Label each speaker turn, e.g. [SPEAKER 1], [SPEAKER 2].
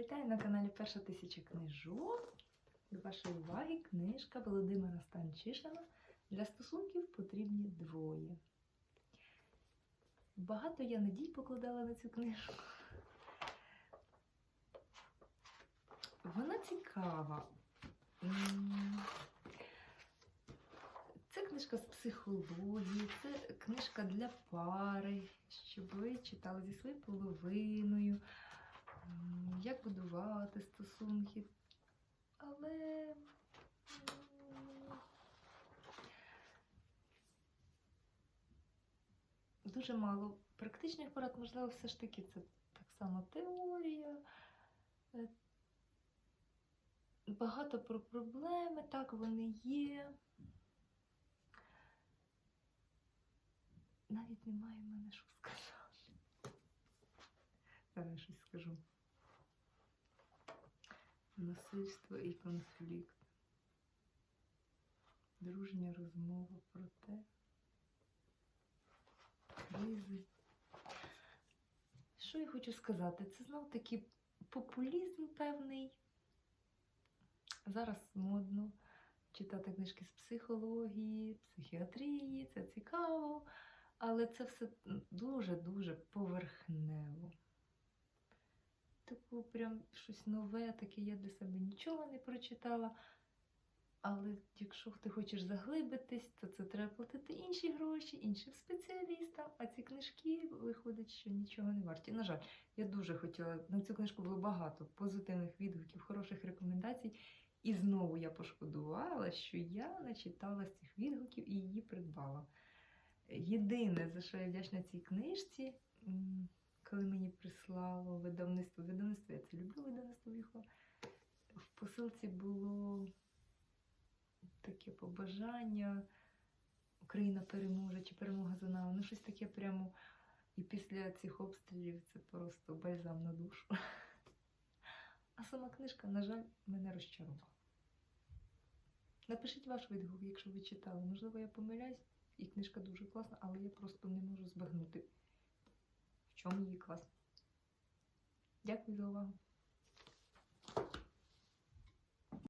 [SPEAKER 1] Вітаю на каналі Перша тисяча книжок. До вашої уваги книжка Володимира Станчишина Для стосунків потрібні двоє. Багато я надій покладала на цю книжку. Вона цікава. Це книжка з психології, це книжка для пари, щоб ви читали зі своєю половиною, як будувати стосунки. Але дуже мало практичних порад, можливо, все ж таки це так само теорія. Е, Багато про проблеми, так вони є. Навіть немає в мене що сказати. Зараз щось скажу. Насильство і конфлікт. Дружня розмова про те. Кризи. Що я хочу сказати? Це знов таки популізм певний. Зараз модно читати книжки з психології, психіатрії, це цікаво, але це все дуже-дуже поверхнево. Таку прям щось нове, таке я для себе нічого не прочитала. Але якщо ти хочеш заглибитись, то це треба платити інші гроші, іншим спеціалістам, а ці книжки виходить, що нічого не варті. На жаль, я дуже хотіла, на цю книжку було багато позитивних відгуків, хороших рекомендацій. І знову я пошкодувала, що я начитала з цих відгуків і її придбала. Єдине, за що я вдячна цій книжці, коли мені прислало видавництво, видавництво, я це люблю видавництво віхо, в посилці було таке побажання. Україна переможе чи перемога за нами. Ну, щось таке прямо. І після цих обстрілів це просто бальзам на душу. А сама книжка, на жаль, мене розчарувала. Напишіть ваш відгук, якщо ви читали. Можливо, я помиляюсь, і книжка дуже класна, але я просто не можу збагнути, чому її клас. Дякую за увагу.